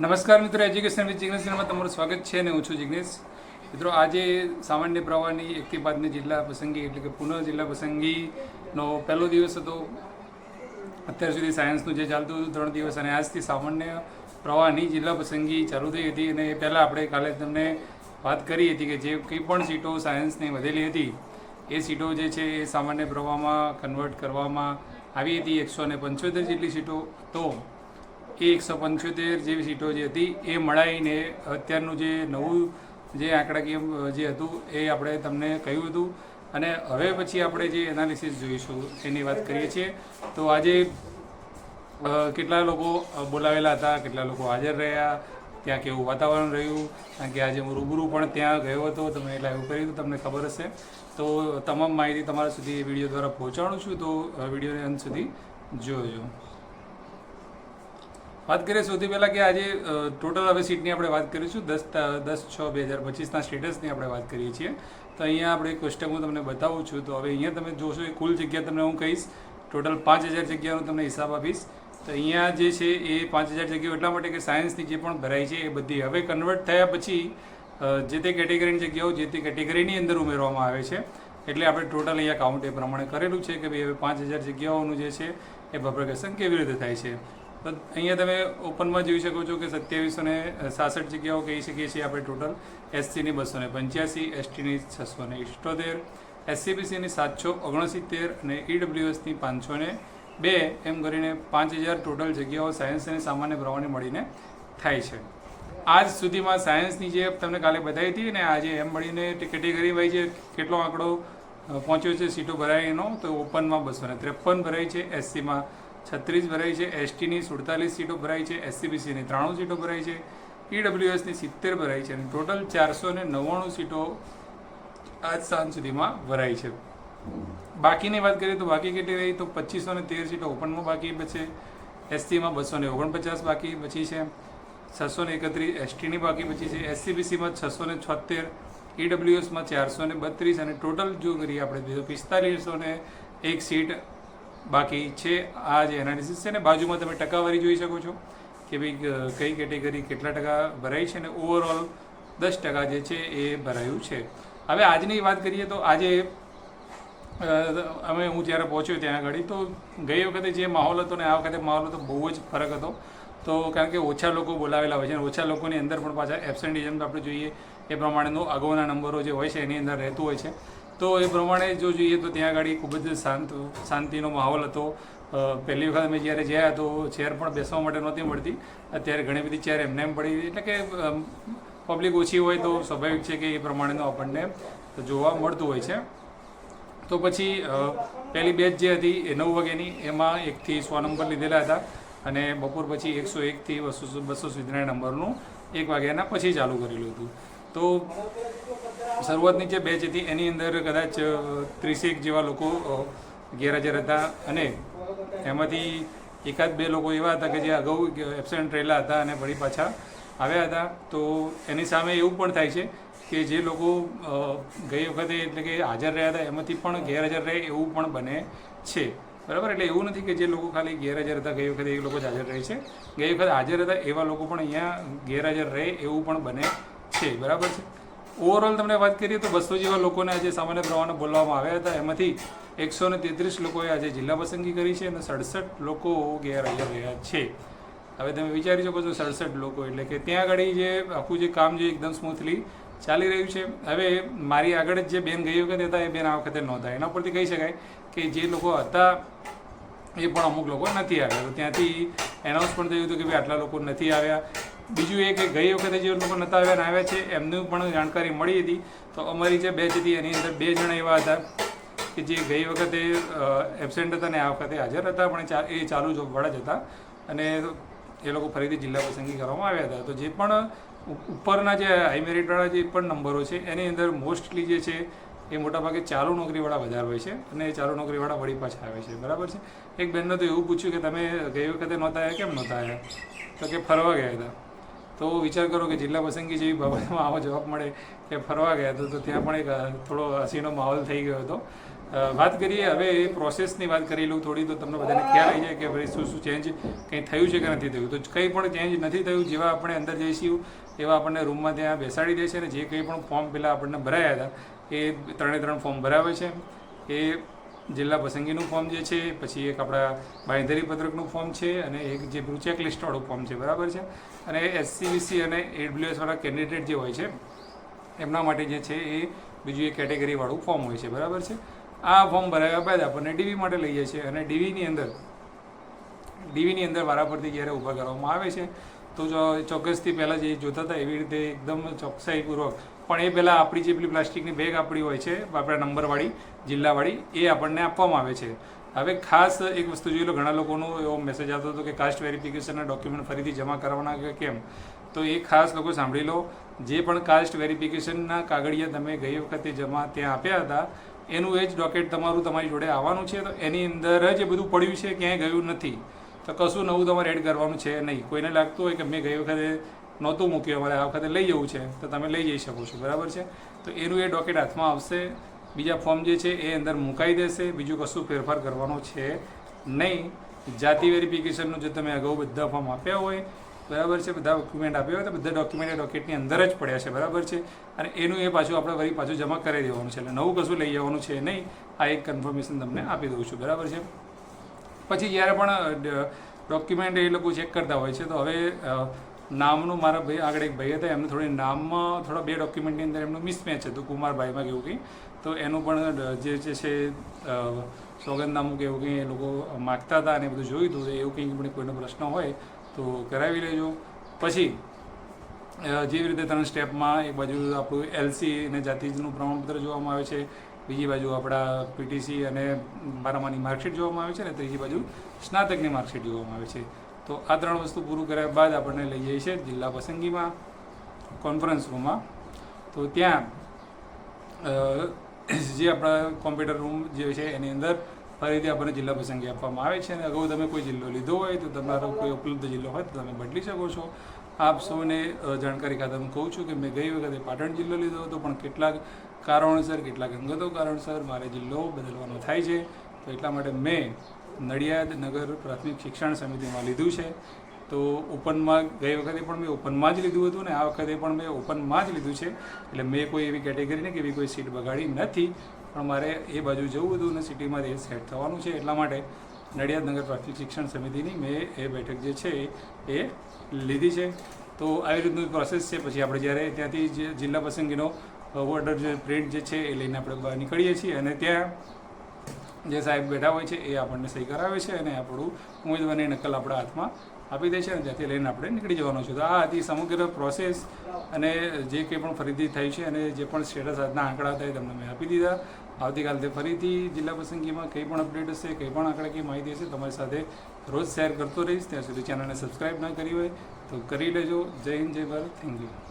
નમસ્કાર મિત્રો education with જિગ્નેશમાં તમારું સ્વાગત છે અને હું છું જિગ્નેશ મિત્રો, આજે સામાન્ય પ્રવાહની એકથી બાદની જિલ્લા પસંદગી એટલે કે પુનઃ જિલ્લા પસંદગીનો પહેલો દિવસ હતો. અત્યાર સુધી સાયન્સનું જે ચાલતું હતું ત્રણ દિવસ અને આજથી સામાન્ય પ્રવાહની જિલ્લા પસંદગી ચાલુ થઈ હતી અને એ પહેલાં આપણે કાલે તમને વાત કરી હતી કે જે કંઈ પણ સીટો સાયન્સની વધેલી હતી, એ સીટો જે છે એ સામાન્ય પ્રવાહમાં કન્વર્ટ કરવામાં આવી હતી એકસો ને પંચોતેર જેટલી સીટો. તો એ એકસો પંચોતેર જેવી સીટો જે હતી, એ મળાઈને અત્યારનું જે નવું જે આંકડાકીય જે હતું, એ આપણે તમને કહ્યું હતું. અને હવે પછી આપણે જે એનાલિસિસ જોઈશું, એની વાત કરીએ છીએ. તો આજે કેટલા લોકો બોલાવેલા હતા, કેટલા લોકો હાજર રહ્યા, ત્યાં કેવું વાતાવરણ રહ્યું, કારણ કે આજે હું રૂબરૂ પણ ત્યાં ગયો હતો તમે લાઈવ કર્યું તમને ખબર હશે. તો તમામ માહિતી તમારા સુધી વીડિયો દ્વારા પહોંચાડું છું, તો વિડીયોને અંત સુધી જોજો. વાત કરીએ સૌથી પહેલાં કે આજે ટોટલ હવે સીટની આપણે વાત કરીશું. દસ દસ છ બે હજાર પચીસના સ્ટેટસની આપણે વાત કરીએ છીએ. તો અહીંયા આપણે કોષ્ટક હું તમને બતાવું છું. તો હવે અહીંયા તમે જોશો એ કુલ જગ્યા તમને હું કહીશ. ટોટલ પાંચ હજાર જગ્યાનો તમને હિસાબ આપીશ. તો અહીંયા જે છે એ પાંચ હજાર જગ્યાઓ એટલા માટે કે સાયન્સની જે પણ ભરાઈ છે એ બધી હવે કન્વર્ટ થયા પછી જે તે કેટેગરીની જગ્યાઓ જે તે કેટેગરીની અંદર ઉમેરવામાં આવે છે. એટલે આપણે ટોટલ અહીંયા કાઉન્ટ એ પ્રમાણે કરેલું છે કે ભાઈ હવે પાંચ હજાર જગ્યાઓનું જે છે એ પ્રપગેશન કેવી રીતે થાય છે. તો અહીંયા તમે ઓપનમાં જોઈ શકો છો કે સત્યાવીસો ને સાસઠ જગ્યાઓ કહી શકીએ છીએ આપણે ટોટલ. એસસીની બસો ને પંચ્યાસી એસટીની છસો ને ઇઠ્ઠોતેર એસસીબીસીની સાતસો ઓગણસિત્તેર અને ઈડબ્લ્યુએસની પાંચસો ને બે, એમ કરીને પાંચ હજાર ટોટલ જગ્યાઓ સાયન્સ અને સામાન્ય પ્રવાહને મળીને થાય છે. આજ સુધીમાં સાયન્સની જે તમને કાલે બતાવી હતી ને આજે એમ મળીને કેટેગરી વાઇઝ કેટલો આંકડો પહોંચ્યો છે, સીટો ભરાઈ એનો, તો ઓપનમાં બસો ને ત્રેપન ભરાઈ છે એસસીમાં છત્રીસ ભરાઈ છે, એસટીની સુડતાલીસ સીટો ભરાઈ છે, એસસીબીસીની ત્રાણું સીટો ભરાઈ છે ઈડબ્લ્યુએસની સિત્તેર ભરાઈ છે અને ટોટલ ચારસો ને નવ્વાણું સીટો આજ સાંજ સુધીમાં ભરાઈ છે. બાકીની વાત કરીએ તો બાકી કેટલી રહી? તો પચીસો ને તેર સીટો ઓપનમાં બાકી પછી એસસીમાં બસો ને ઓગણપચાસ બાકી બચી છે. છસો ને એકત્રીસ એસટીની બાકી બચી છે. એસસીબીસીમાં છસો ને છોતેર ઈડબ્લ્યુએસમાં ચારસો ને બત્રીસ અને ટોટલ જો કરીએ આપણે પિસ્તાલીસો ને એક સીટ બાકી છે આ જે એનાલિસિસ છે ને, બાજુમાં તમે ટકાવારી જોઈ શકો છો કે ભાઈ કઈ કેટેગરી કેટલા ટકા ભરાઈ છે અને ઓવરઓલ દસ ટકા જે છે એ ભરાયું છે. હવે આજની વાત કરીએ તો આજે અમે, હું જ્યારે પહોંચ્યો ત્યાં આગળ, તો ગઈ વખતે જે માહોલ હતો ને, આ વખતે માહોલ હતો બહુ જ ફરક હતો. તો કારણ કે ઓછા લોકો બોલાવેલા હોય છે અને ઓછા લોકોની અંદર પણ પાછા એબસેન્ટિઝમ આપણે જોઈએ એ પ્રમાણેનો અગાઉના નંબરો જે હોય છે એની અંદર રહેતું હોય છે. તો એ પ્રમાણે જો જોઈએ તો ત્યાં આગળ ખૂબ જ શાંત, શાંતિનો માહોલ હતો. પહેલી વખત અમે જ્યારે ગયા તો ચેર પણ બેસવા માટે નહોતી મળતી. અત્યારે ઘણી બધી ચેર એમને એમ પડી એટલે કે પબ્લિક ઓછી હોય તો સ્વાભાવિક છે કે એ પ્રમાણેનું આપણને જોવા મળતું હોય છે. તો પછી પહેલી બેચ જે હતી એ નવ વાગ્યાની એમાં એકથી સો નંબર લીધેલા હતા અને બપોર પછી એકસો એકથી બસો બસો સુધીના નંબરનું એક વાગ્યાના પછી ચાલુ કરેલું હતું. તો શરૂઆતની જે બેચ હતી, એની અંદર કદાચ ત્રીસેક જેવા લોકો ગેરહાજર હતા અને એમાંથી એકાદ બે લોકો એવા હતા કે જે અગાઉ એબસેન્ટ રહેલા હતા અને ફરી પાછા આવ્યા હતા. તો એની સામે એવું પણ થાય છે કે જે લોકો ગઈ વખતે એટલે કે હાજર રહ્યા હતા, એમાંથી પણ ગેરહાજર રહે એવું પણ બને છે. બરાબર? એટલે એવું નથી કે જે લોકો ખાલી ગેરહાજર હતા, ગઈ વખતે એ લોકો જ હાજર રહે છે. ગઈ વખતે હાજર હતા એવા લોકો પણ અહીંયા ગેરહાજર રહે એવું પણ બને છે. બરાબર છે? ઓવરઓલ તમને વાત કરીએ તો બસો જેવા લોકોને આજે સામાન્ય પ્રવાહને બોલાવવામાં આવ્યા હતા. એમાંથી એકસો ને તેત્રીસ લોકોએ આજે જિલ્લા પસંદગી કરી છે અને સડસઠ લોકો ગેરહાજર રહ્યા છે. હવે તમે વિચારી શકો છો સડસઠ લોકો, એટલે કે ત્યાં આગળ જે આખું જે કામ જે એકદમ સ્મૂથલી ચાલી રહ્યું છે. હવે મારી આગળ જ બેન ગઈ વખતે હતા, એ બેન આ વખતે નહોતા. એના પરથી કહી શકાય કે જે લોકો હતા, એ પણ અમુક લોકો નથી આવ્યા. તો ત્યાંથી એનાઉન્સ પણ થયું હતું કે ભાઈ આટલા લોકો નથી આવ્યા. બીજું એ કે ગઈ વખતે જે લોકો નહોતા આવ્યા આવ્યા છે, એમનું પણ જાણકારી મળી હતી. તો અમારી જે બેચ હતી, એની અંદર બે જણા એવા હતા કે જે ગઈ વખતે એબસેન્ટ હતા ને આ વખતે હાજર હતા, પણ એ ચાલુ જો વડા જ હતા. અને એ લોકો ફરીથી જિલ્લા પસંદગી કરવામાં આવ્યા હતા. તો જે પણ ઉપરના જે હાઈ મેરિટવાળા જે પણ નંબરો છે, એની અંદર મોસ્ટલી જે છે, એ મોટાભાગે ચાલુ નોકરીવાળા વધારે હોય છે અને એ ચાલુ નોકરીવાળા વળી પાછા આવે છે. બરાબર છે? એક બેનને તો એવું પૂછ્યું કે તમે ગઈ વખતે નહોતા આવ્યા, કેમ નહોતા આવ્યા? તો કે ફરવા ગયા હતા. તો વિચાર કરો કે જિલ્લા પસંદગી જેવી બાબતમાં આવો જવાબ મળે કે ફરવા ગયા હતા તો ત્યાં પણ એક થોડો હસીનો માહોલ થઈ ગયો હતો. વાત કરીએ હવે એ પ્રોસેસની વાત કરી લઉં થોડી, તો તમને બધાને ખ્યાલ આવી જાય કે ભાઈ શું શું ચેન્જ કંઈ થયું છે કે નથી થયું. તો કંઈ પણ ચેન્જ નથી થયું, જેવા આપણે અંદર જઈશું, એવા આપણને રૂમમાં ત્યાં બેસાડી દે છે અને જે કંઈ પણ ફોર્મ પહેલાં આપણને ભરાયા હતા, એ ત્રણે ત્રણ ફોર્મ ભરાવે છે. એ જિલ્લા પસંદગીનું ફોર્મ જે છે, પછી એક આપણા બાંયધરી પત્રકનું ફોર્મ છે અને એક જે બ્લુ ચેકલિસ્ટવાળું ફોર્મ છે, બરાબર છે? અને એસસીબીસી અને એડબ્લ્યુએસવાળા કેન્ડિડેટ જે હોય છે, એમના માટે જે છે, એ બીજું એક કેટેગરીવાળું ફોર્મ હોય છે, બરાબર છે? આ ફોર્મ ભરાયા બાદ આપણને ડીવી માટે લઈએ છીએ અને ડીવીની અંદર ડીવીની અંદર વારાફરતી જ્યારે ઊભા કરવામાં આવે છે, તો ચોક્કસથી પહેલાં જે જોતા હતા એવી રીતે એકદમ ચોકસાઈપૂર્વક પણ એ પહેલાં આપણી જે પેલી પ્લાસ્ટિકની બેગ આપણી હોય છે, આપણા નંબરવાળી, જિલ્લાવાળી, એ આપણને આપવામાં આવે છે. હવે ખાસ એક વસ્તુ જોઈ લો, ઘણા લોકોનો એવો મેસેજ આવતો હતો કે કાસ્ટ વેરિફિકેશનના ડોક્યુમેન્ટ ફરીથી જમા કરવાના કે કેમ? તો એ ખાસ લોકો સાંભળી લો, જે પણ કાસ્ટ વેરિફિકેશનના કાગળિયા તમે ગઈ વખતે જમા ત્યાં આપ્યા હતા, એનું એ જ ડોકેટ તમારું તમારી જોડે આવવાનું છે. તો એની અંદર જ એ બધું પડ્યું છે, ક્યાંય ગયું નથી. તો કશું નવું તમારે એડ કરવાનું છે નહીં. કોઈને લાગતું હોય કે મેં ગઈ વખતે નહોતું મૂક્યું અમારે આ વખતે લઈ જવું છે, તો તમે લઈ જઈ શકો છો, બરાબર છે? તો એનું એ ડોકેટ હાથમાં આવશે. બીજા ફોર્મ જે છે એ અંદર મુકાઈ દેશે, બીજું કશું ફેરફાર કરવાનો છે નહીં. જાતિ વેરિફિકેશનનું જે તમે અગાઉ બધા ફોર્મ આપ્યા હોય, બરાબર છે? બધા ડોક્યુમેન્ટ આપ્યા હોય તો બધા ડોક્યુમેન્ટ ડોકેટની અંદર જ પડ્યા છે, બરાબર છે? અને એનું એ પાછું આપણે વળી પાછું જમા કરી દેવાનું છે, એટલે નવું કશું લઈ જવાનું છે નહીં. આ એક કન્ફર્મેશન તમને આપી દઉં છું, બરાબર છે? પછી જ્યારે પણ ડોક્યુમેન્ટ એ લોકો ચેક કરતા હોય છે, તો હવે નામનું મારા ભાઈ આગળ એક ભાઈ હતા, એમને થોડી નામમાં થોડા બે ડોક્યુમેન્ટની અંદર એમનું મિસમેચ હતું, કુમારભાઈમાં કેવું કંઈ. તો એનું પણ જે જે છે સોગંદનામું કે એવું કંઈ એ લોકો માગતા હતા અને બધું જોયું હતું એવું કંઈ પણ કોઈનો પ્રશ્ન હોય તો કરાવી લેજો. પછી જેવી રીતે ત્રણ સ્ટેપમાં એક બાજુ આપણું એલસી અને જાતિનું પ્રમાણપત્ર જોવામાં આવે છે, બીજી બાજુ આપણા પીટીસી અને બારમાની માર્કશીટ જોવામાં આવે છે અને ત્રીજી બાજુ સ્નાતકની માર્કશીટ જોવામાં આવે છે. તો આ ત્રણ વસ્તુ પૂરું કર્યા બાદ આપણને લઈ જઈએ છીએ જિલ્લા પસંદગીમાં કોન્ફરન્સ રૂમમાં તો ત્યાં જે આપણા કોમ્પ્યુટર રૂમ જે છે એની અંદર ફરીથી આપણને જિલ્લા પસંદગી આપવામાં આવે છે અને અગાઉ તમે કોઈ જિલ્લો લીધો હોય તો તમારો કોઈ ઉપલબ્ધ જિલ્લો હોય તો તમે બદલી શકો છો. આપ સૌને જાણકારી ખાતર હું કહું છું કે મેં ગઈ વખતે પાટણ જિલ્લો લીધો હતો, પણ કેટલાક કારણોસર, કેટલાક અંગતો કારણસર મારે જિલ્લો બદલવાનો થાય છે. તો એટલા માટે મેં નડિયાદ નગર પ્રાથમિક શિક્ષણ સમિતિમાં લીધું છે. તો ઓપનમાં ગઈ વખતે પણ મેં ઓપનમાં જ લીધું હતું ને આ વખતે પણ મેં ઓપનમાં જ લીધું છે. એટલે મેં કોઈ એવી કેટેગરીને કે એવી કોઈ સીટ બગાડી નથી. પણ મારે એ બાજુ જવું હતું ને સિટીમાં એ સેટ થવાનું છે એટલા માટે નડિયાદ નગર પ્રાથમિક શિક્ષણ સમિતિની મેં એ બેઠક જે છે એ લીધી છે. તો આવી રીતનું પ્રોસેસ છે. પછી આપણે જ્યારે ત્યાંથી જે જિલ્લા પસંદગીનો ઓર્ડર જે પ્રિન્ટ જે છે એ લઈને આપણે બહાર નીકળીએ છીએ અને ત્યાં જે સાહેબ બેઠા હોય છે, એ આપણને સહી કરાવે છે અને આપણું ઉમેદવારની નકલ આપણા હાથમાં આપી દે છે અને ત્યાંથી લઈને આપણે નીકળી જવાનું છે. તો આ હતી સમગ્ર પ્રોસેસ અને જે કંઈ પણ ફરીથી થઈ છે અને જે પણ સ્ટેટસ આજના આંકડા હતા એ તમને મેં આપી દીધા. આવતીકાલે ફરીથી જિલ્લા પસંદગીમાં કંઈ પણ અપડેટ હશે, કંઈ પણ આંકડાકીય માહિતી હશે, તમારી સાથે રોજ શેર કરતો રહીશ. ત્યાં સુધી ચેનલને સબસ્ક્રાઈબ ના કરી હોય તો કરી લેજો. જય હિન્દ, જય ભારત. Thank you